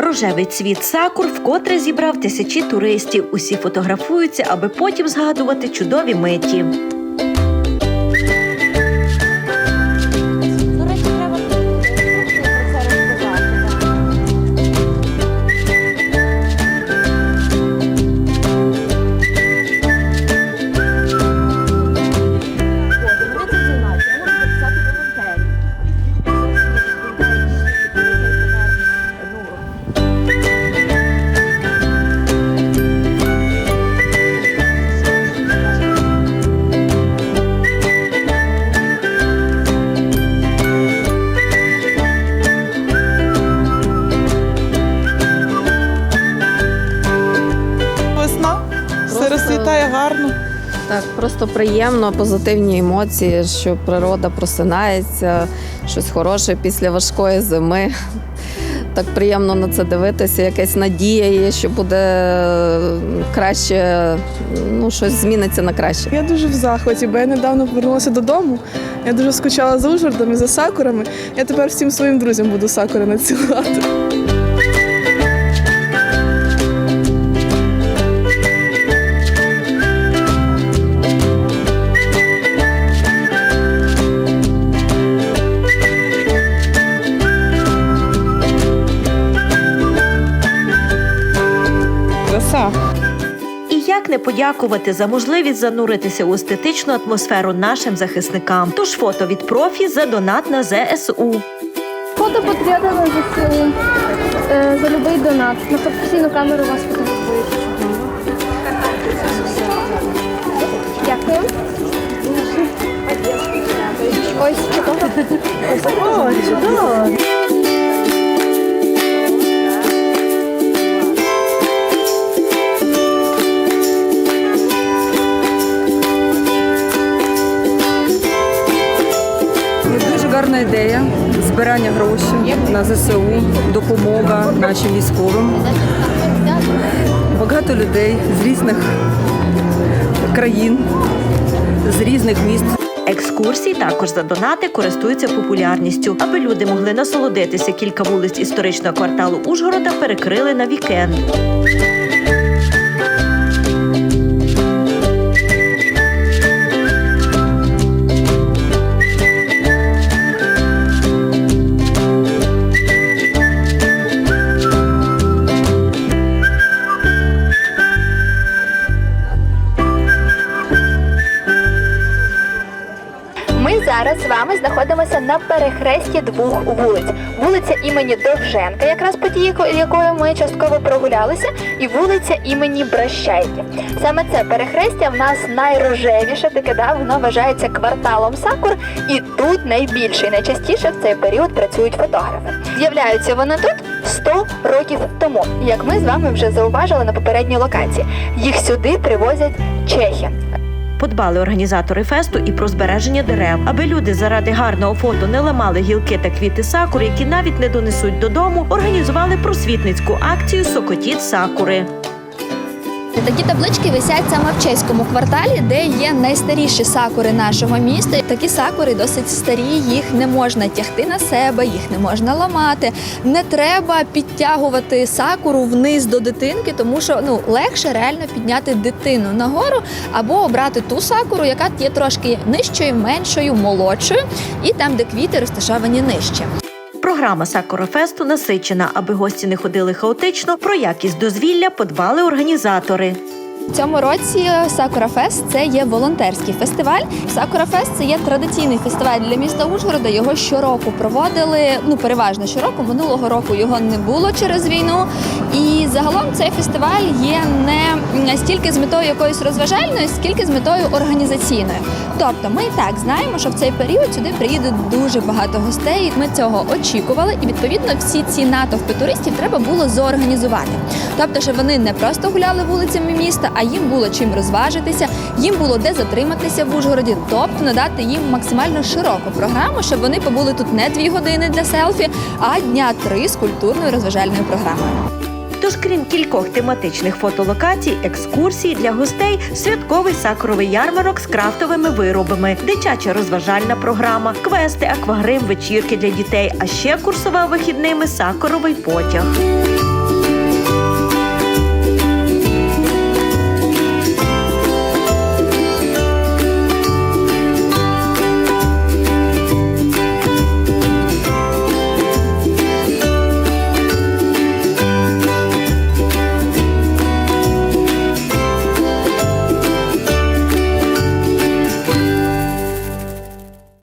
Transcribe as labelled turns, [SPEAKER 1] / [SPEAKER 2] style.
[SPEAKER 1] Рожевий цвіт сакур вкотре зібрав тисячі туристів. Усі фотографуються, аби потім згадувати чудові миті.
[SPEAKER 2] Гарно.
[SPEAKER 3] Так, просто приємно, позитивні емоції, що природа просинається, щось хороше після важкої зими. Так приємно на це дивитися, якась надія є, що буде краще, ну щось зміниться на краще.
[SPEAKER 2] Я дуже в захваті, бо я недавно повернулася додому. Я дуже скучала за Ужгородом і за сакурами. Я тепер всім своїм друзям буду сакури надсилати. Краса.
[SPEAKER 1] І як не подякувати за можливість зануритися у естетичну атмосферу нашим захисникам. Тож фото від профі за донат на ЗСУ.
[SPEAKER 4] Фото патріота на ЗСУ. Е, За любий донат. На професійну камеру вас фотографують. Дякую. Ось фотограф.
[SPEAKER 1] О, чудово!
[SPEAKER 5] Гарна ідея збирання грошей на ЗСУ, допомога нашим військовим. Багато людей з різних країн, з різних міст.
[SPEAKER 1] Екскурсії також за донати користуються популярністю, аби люди могли насолодитися кілька вулиць історичного кварталу Ужгорода перекрили на вікенд.
[SPEAKER 6] Зараз з вами знаходимося на перехресті двох вулиць: вулиця імені Довженка, якраз по тій, якою ми частково прогулялися, і вулиця імені Брощайки. Саме це перехрестя в нас найрожевіше, таке да, воно вважається кварталом сакур, і тут найбільше і найчастіше в цей період працюють фотографи. З'являються вони тут 100 років тому, як ми з вами вже зауважили на попередній локації. Їх сюди привозять чехи.
[SPEAKER 1] Подбали організатори фесту і про збереження дерев, аби люди заради гарного фото не ламали гілки та квіти сакури, які навіть не донесуть додому. Організували просвітницьку акцію Сокотіт сакури.
[SPEAKER 7] Такі таблички висять саме в чеському кварталі, де є найстаріші сакури нашого міста. Такі сакури досить старі, їх не можна тягти на себе, їх не можна ламати. Не треба підтягувати сакуру вниз до дитинки, тому що ну легше реально підняти дитину нагору або обрати ту сакуру, яка є трошки нижчою, меншою, молодшою, і там, де квіти розташовані нижче.
[SPEAKER 1] Програма Сакура Фесту насичена, аби гості не ходили хаотично. Про якість дозвілля подбали організатори.
[SPEAKER 7] В цьому році Сакура Фест це є волонтерський фестиваль. Сакура Фест це є традиційний фестиваль для міста Ужгорода. Його щороку проводили. Ну переважно щороку. Минулого року його не було через війну. І загалом цей фестиваль є не стільки з метою якоїсь розважальної, скільки з метою організаційною. Тобто, ми і так знаємо, що в цей період сюди приїде дуже багато гостей. Ми цього очікували, і відповідно всі ці натовпи туристів треба було зорганізувати. Тобто, щоб вони не просто гуляли вулицями міста, а їм було чим розважитися, їм було де затриматися в Ужгороді, тобто надати їм максимально широку програму, щоб вони побули тут не дві години для селфі, а дня три з культурною розважальною програмою.
[SPEAKER 1] Тож, крім кількох тематичних фотолокацій, екскурсій для гостей, святковий сакуровий ярмарок з крафтовими виробами, дитяча розважальна програма, квести, аквагрим, вечірки для дітей, а ще курсова вихідними сакоровий потяг.